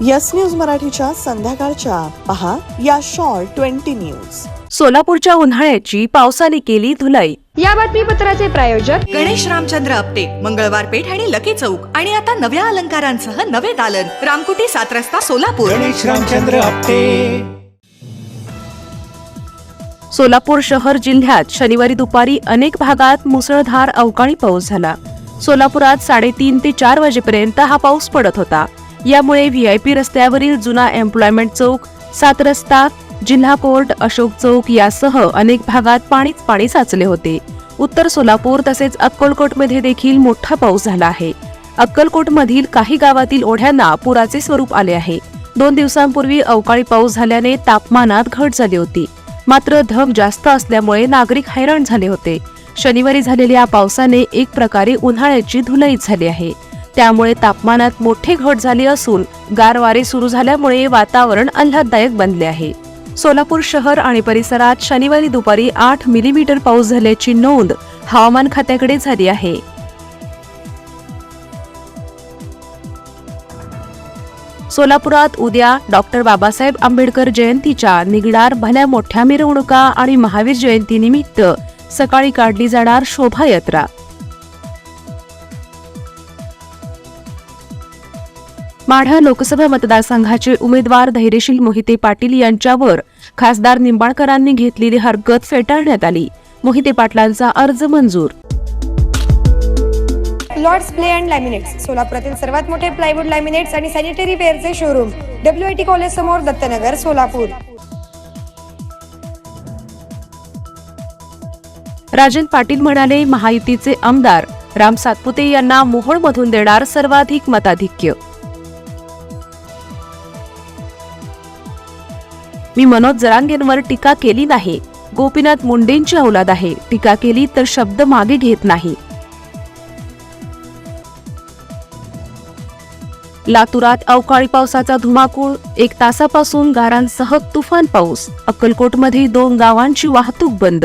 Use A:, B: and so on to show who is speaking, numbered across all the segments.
A: Yes news मराठीच्या संध्याकाळच्या. पहा या शॉर्ट ट्वेंटी न्यूज.
B: सोलापूरच्या उन्हाळ्याची पावसाने केली धुलाई.
C: या बातमीपत्राचे प्रायोजक
D: गणेश रामचंद्र आपटे मंगळवार पेठ आणि लकी चौक. आणि आता नव्या अलंकारांसह नवे दालन. रामकुटी सात रस्ता सोलापूर.
E: गणेश रामचंद्र आपटे.
B: सोलापूर शहर जिल्ह्यात शनिवारी दुपारी अनेक भागात मुसळधार अवकाळी पाऊस झाला. सोलापुरात साडेतीन ते चार वाजेपर्यंत हा पाऊस पडत होता. यामुळे व्हीआयपी रस्त्यावरील जुना एम्प्लॉयमेंट चौक सात रस्ता जिल्हा कोर्ट अशोक चौक यासह अनेक भागात पाणीच पाणी साचले होते. उत्तर सोलापूर तसेच अक्कलकोटमध्ये देखील मोठा पाऊस झाला आहे. अक्कलकोटमधील काही गावातील ओढ्यांना पुराचे स्वरूप आले आहे. दोन दिवसांपूर्वी अवकाळी पाऊस झाल्याने तापमानात घट झाली होती. मात्र धग जास्त असल्यामुळे नागरिक हैराण झाले होते. शनिवारी झालेल्या पावसाने एक प्रकारे उन्हाळ्याची धुलईच झाली आहे. त्यामुळे तापमानात मोठी घट झाली असून गार वारे सुरू झाल्यामुळे वातावरण आल्हाददायक बनले आहे. सोलापूर शहर आणि परिसरात शनिवारी दुपारी आठ मिलीमीटर पाऊस झाल्याची नोंद हवामान खात्याकडे झाली आहे. सोलापुरात उद्या डॉक्टर बाबासाहेब आंबेडकर जयंतीच्या निगडार भल्या मोठ्या मिरवणुका आणि महावीर जयंतीनिमित्त सकाळी काढली जाणार शोभायात्रा. माढा लोकसभा मतदारसंघाचे उमेदवार धैर्यशील मोहिते पाटील यांच्यावर खासदार निंबाळकरांनी घेतलेली हरकत फेटाळण्यात आली. मोहिते पाटलांचा अर्ज मंजूर.
C: लॉर्ड्स प्ले अँड लॅमिनेट्स सोलापुरातील सर्वात मोठे प्लायवूड लॅमिनेट्स आणि sanitary वेअरचे showroom W I T college समोर दत्तनगर सोलापूर.
B: राजन पाटील म्हणाले महायुतीचे आमदार राम सातपुते यांना मोहोळमधून देणार सर्वाधिक मताधिक्य. मी मनोज जरांगेंवर टीका केली नाही. गोपीनाथ मुंडेंची औलाद आहे. टीका केली तर शब्द मागे घेत नाही. लातुरात अवकाळी पावसाचा धुमाकूळ एक तासापासून गारांसह तुफान पाऊस. अक्कलकोटमध्ये दोन गावांची वाहतूक बंद.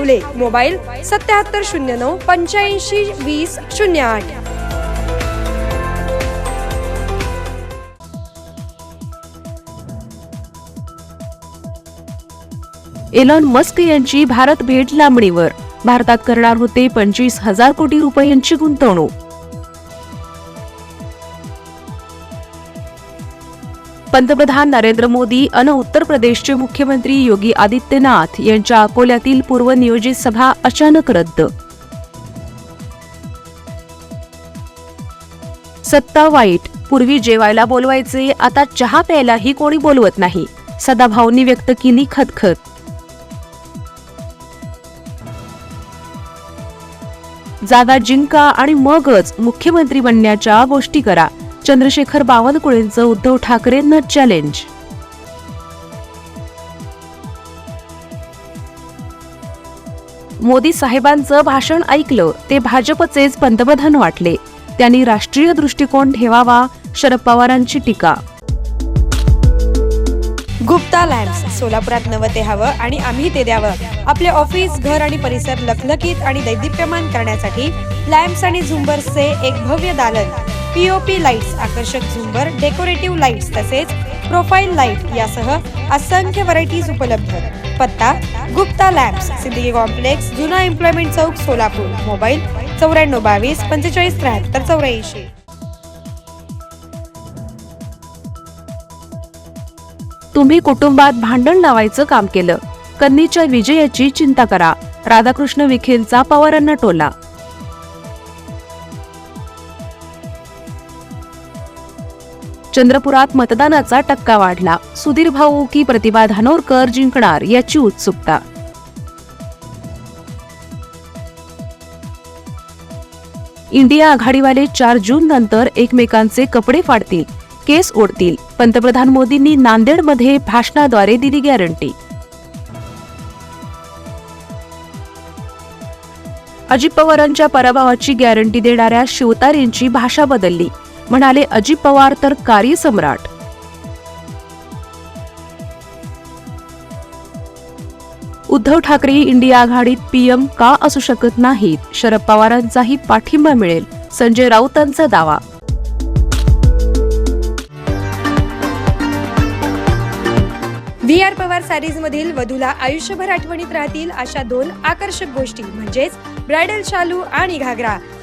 C: हावले मोबाईल सत्याहत्तर शून्य नऊ पंच्याऐंशी वीस शून्य आठ.
B: एलॉन मस्क यांची भारत भेट लांबणीवर. भारतात करणार होते पंचवीस हजार कोटी रुपयांची गुंतवणूक. पंतप्रधान नरेंद्र मोदी अन उत्तर प्रदेशचे मुख्यमंत्री योगी आदित्यनाथ यांच्या अकोल्यातील पूर्वनियोजित सभा अचानक रद्द. सत्ता वाईट. पूर्वी जेवायला बोलवायचे आता चहा प्यायलाही कोणी बोलवत नाही. सदाभाऊंनी व्यक्त केली खतखत जागा जिंका आणि मगच मुख्यमंत्री बनण्याच्या गोष्टी करा. चंद्रशेखर बावनकुळेंचं उद्धव ठाकरेंना चॅलेंज मोदी साहेबांचं भाषण ऐकलं ते भाजपचेच पंतप्रधान वाटले. त्यांनी राष्ट्रीय दृष्टिकोन ठेवावा शरद पवारांची टीका.
C: गुप्ता लॅम्प्स सोलापुरात नवं ते हवं आणि आम्ही ते द्यावं. आपले ऑफिस घर आणि परिसर लखलखीत आणि दैदिप्यमान करण्यासाठी लॅम्प्स आणि झुंबर्सचे एक भव्य दालन. पीओपी लाईट्स आकर्षक झुंबर डेकोरेटिव्ह लाईट्स तसेच प्रोफाईल लाइट यासह असंख्य व्हरायटीज उपलब्ध. पत्ता गुप्ता लॅम्प्स सिंदगी कॉम्प्लेक्स जुना एम्प्लॉयमेंट चौक सोलापूर. मोबाईल चौऱ्याण्णव बावीस पंचेचाळीस त्र्याहत्तर चौऱ्याऐंशी.
B: तुम्ही कुटुंबात भांडण लावायचं काम केलं. कन्नीच्या विजयाची चिंता करा. राधाकृष्ण विखेंचा पवारांना टोला. चंद्रपुरात मतदानाचा टक्का वाढला. सुधीर भाऊ की प्रतिभा धानोरकर जिंकणार याची उत्सुकता. इंडिया आघाडीवाले चार जून नंतर एकमेकांचे कपडे फाडतील केस ओढतील. पंतप्रधान मोदींनी नांदेडमध्ये भाषणाद्वारे दिली गॅरंटी. अजित पवारांच्या पराभवाची गॅरंटी देणाऱ्या शिवतारेंची भाषा बदलली. म्हणाले अजित पवार तर कार्यसम्राट उद्धव ठाकरे इंडिया आघाडीत पीएम का असू शकत नाहीत? शरद पवारांचाही पाठिंबा मिळेल. संजय राऊतांचा दावा.
C: व्ही आर पवार सॅरीज मधील वधूला आयुष्यभर आठवणीत राहतील अशा दोन आकर्षक गोष्टी म्हणजेच ब्रायडल शालू आणि घागरा.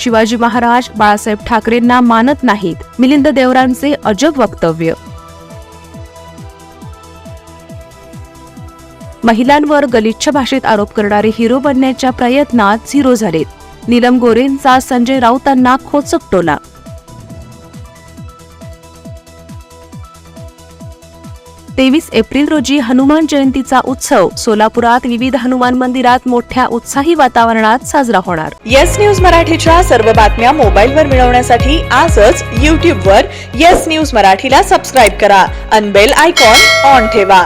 B: शिवाजी महाराज बाळासाहेब ठाकरेंना मानत नाहीत. मिलिंद देवरांचे अजब वक्तव्य. महिलांवर गलिच्छ भाषेत आरोप करणारे हिरो बनण्याच्या प्रयत्नात झिरो झालेत. नीलम गोरेंचा संजय राऊतांना खोचक टोला तेवीस एप्रिल रोजी हनुमान जयंतीचा उत्सव सोलापुरात विविध हनुमान मंदिरात मोठ्या उत्साही वातावरणात साजरा होणार.
A: येस न्यूज मराठीच्या सर्व बातम्या मोबाईलवर मिळवण्यासाठी आजच यूट्यूबवर येस न्यूज मराठीला सबस्क्राईब करा. अनबेल आयकॉन ऑन ठेवा.